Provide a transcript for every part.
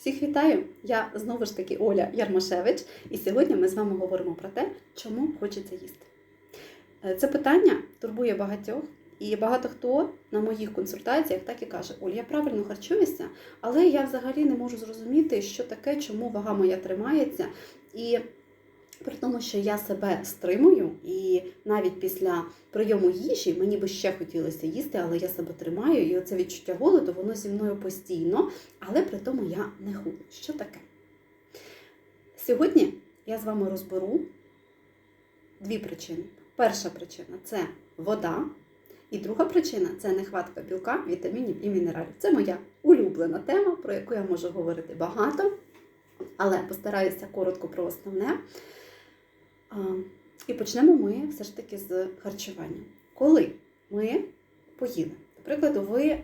Всіх вітаю! Я знову ж таки Оля Ярмашевич, і сьогодні ми з вами говоримо про те, чому хочеться їсти. Е, Це питання турбує багатьох, і багато хто на моїх консультаціях так і каже: Оль, я правильно харчуюся, але я взагалі не можу зрозуміти, що таке, чому вага моя тримається. І при тому, що я себе стримую, і навіть після прийому їжі мені би ще хотілося їсти, але я себе тримаю, і оце відчуття голоду, воно зі мною постійно, але при тому я не худну. Що таке? Сьогодні я з вами розберу дві причини. Перша причина це вода, і друга причина це нехватка білка, вітамінів і мінералів. Це моя улюблена тема, про яку я можу говорити багато, але постараюся коротко про основне. І почнемо ми все ж таки з харчування. Коли ми поїли, до прикладу, ви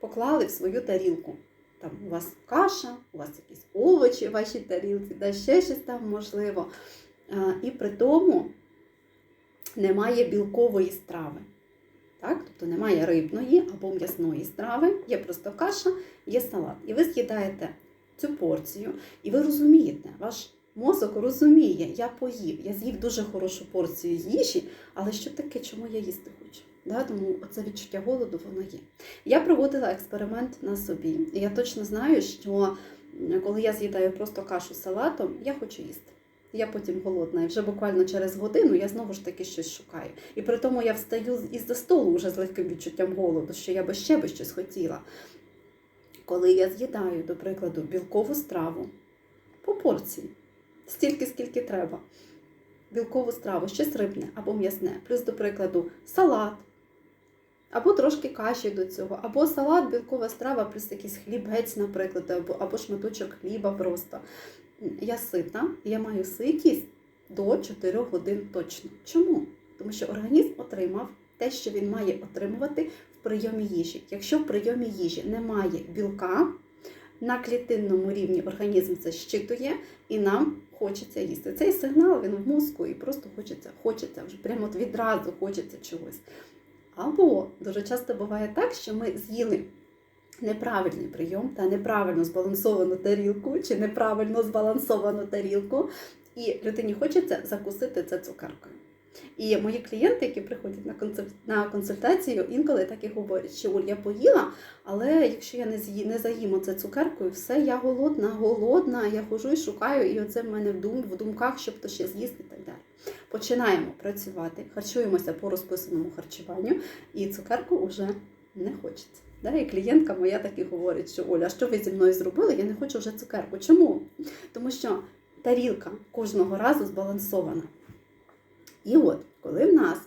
поклали в свою тарілку. Там у вас каша, у вас якісь овочі в вашій тарілці, да ще щось там можливо. І при тому немає білкової страви. Так? Тобто немає рибної або м'ясної страви, є просто каша, є салат. І ви з'їдаєте цю порцію, і ви розумієте, ваш мозок розуміє, я поїв, я з'їв дуже хорошу порцію їжі, але що таке, чому я їсти хочу? Да? Тому це відчуття голоду воно є. Я проводила експеримент на собі, і я точно знаю, що коли я з'їдаю просто кашу з салатом, я хочу їсти. Я потім голодна, і вже буквально через годину я знову ж таки щось шукаю. І при тому я встаю із-за столу вже з легким відчуттям голоду, що я би ще би щось хотіла. Коли я з'їдаю, до прикладу, білкову страву по порції, стільки, скільки треба, білкову страву, щось рибне або м'ясне, плюс, до прикладу, салат, або трошки каші до цього, або салат, білкова страва, плюс якийсь хлібець, наприклад, або, або шматочок хліба просто. Я сита, я маю ситість до 4 годин точно. Чому? Тому що організм отримав те, що він має отримувати в прийомі їжі. Якщо в прийомі їжі немає білка, на клітинному рівні організм це щитує і нам хочеться їсти. Цей сигнал він в мозку і просто хочеться, хочеться вже прямо от відразу хочеться чогось. Або дуже часто буває так, що ми з'їли неправильний прийом та неправильно збалансовану тарілку чи неправильно збалансовану тарілку, і людині хочеться закусити це цукеркою. І мої клієнти, які приходять на на консультацію, інколи так і говорять, що Оль, я поїла, але якщо я не з'ї, не заїм оце цукеркою, все, я голодна, голодна, я хожу і шукаю, і оце в мене в, дум, в думках, щоб то ще з'їсти і так далі. Починаємо працювати, харчуємося по розписаному харчуванню, і цукерку вже не хочеться. Да, і клієнтка моя так і говорить, що Оля, що ви зі мною зробили? Я не хочу вже цукерку. Чому? Тому що тарілка кожного разу збалансована. І от, коли в нас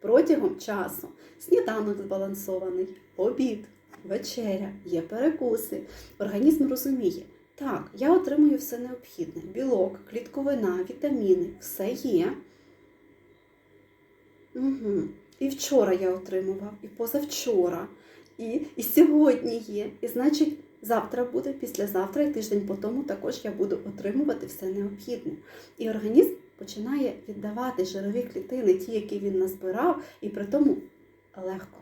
протягом часу сніданок збалансований, обід, вечеря, є перекуси, організм розуміє, так, я отримую все необхідне: білок, клітковина, вітаміни, все є. Угу. І вчора я отримував, і позавчора, і, і сьогодні є. І значить, завтра буде, післязавтра і тиждень по тому також я буду отримувати все необхідне. І організм починає віддавати жирові клітини, ті, які він назбирав, і при тому легко.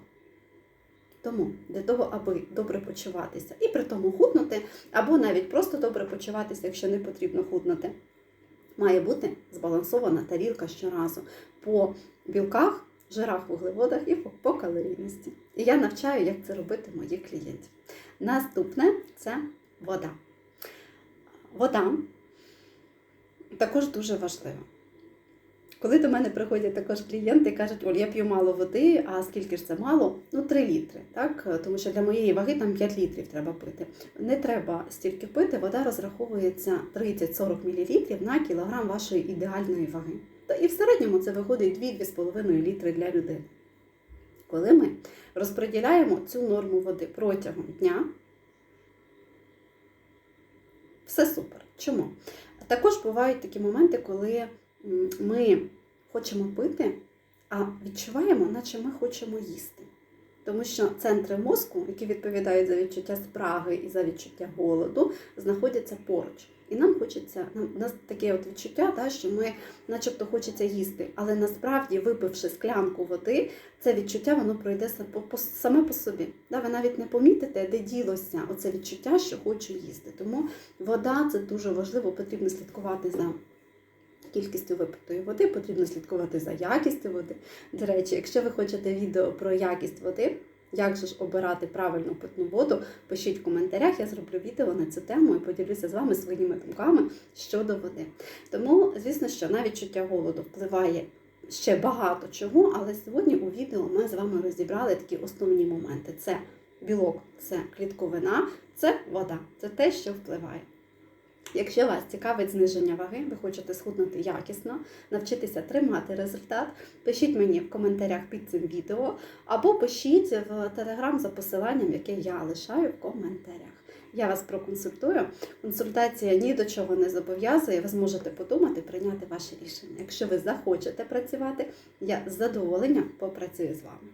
Тому для того, аби добре почуватися, і при тому худнути, або навіть просто добре почуватися, якщо не потрібно худнути, має бути збалансована тарілка щоразу по білках, жирах, вуглеводах і по, калорійності. І я навчаю, як це робити моїх клієнтів. Наступне це вода. Вода також дуже важлива. Коли до мене приходять також клієнти і кажуть, Оль, я п'ю мало води, а скільки ж це мало? Ну, 3 літри, так? Тому що для моєї ваги там 5 літрів треба пити. Не треба стільки пити, вода розраховується 30-40 мл на кілограм вашої ідеальної ваги. Та і в середньому це виходить 2-2,5 літри для людини. Коли ми розподіляємо цю норму води протягом дня, все супер. Чому? Також бувають такі моменти, коли ми хочемо пити, а відчуваємо, наче ми хочемо їсти. Тому що центри мозку, які відповідають за відчуття спраги і за відчуття голоду, знаходяться поруч. І нам хочеться, у нас таке от відчуття, да, що ми, начебто, хочеться їсти, але насправді, випивши склянку води, це відчуття воно пройде саме по собі. Да, ви навіть не помітите, де ділося оце відчуття, що хочу їсти. Тому вода це дуже важливо, потрібно слідкувати за кількістю випитої води, потрібно слідкувати за якістю води. До речі, якщо ви хочете відео про якість води, як же ж обирати правильну питну воду, пишіть в коментарях, я зроблю відео на цю тему і поділюся з вами своїми думками щодо води. Тому, звісно, що на відчуття голоду впливає ще багато чого, але сьогодні у відео ми з вами розібрали такі основні моменти: це білок, це клітковина, це вода, це те, що впливає. Якщо вас цікавить зниження ваги, ви хочете схуднути якісно, навчитися тримати результат, пишіть мені в коментарях під цим відео або пишіть в телеграм за посиланням, яке я лишаю в коментарях. Я вас проконсультую. Консультація ні до чого не зобов'язує. Ви зможете подумати, прийняти ваше рішення. Якщо ви захочете працювати, я з задоволенням попрацюю з вами.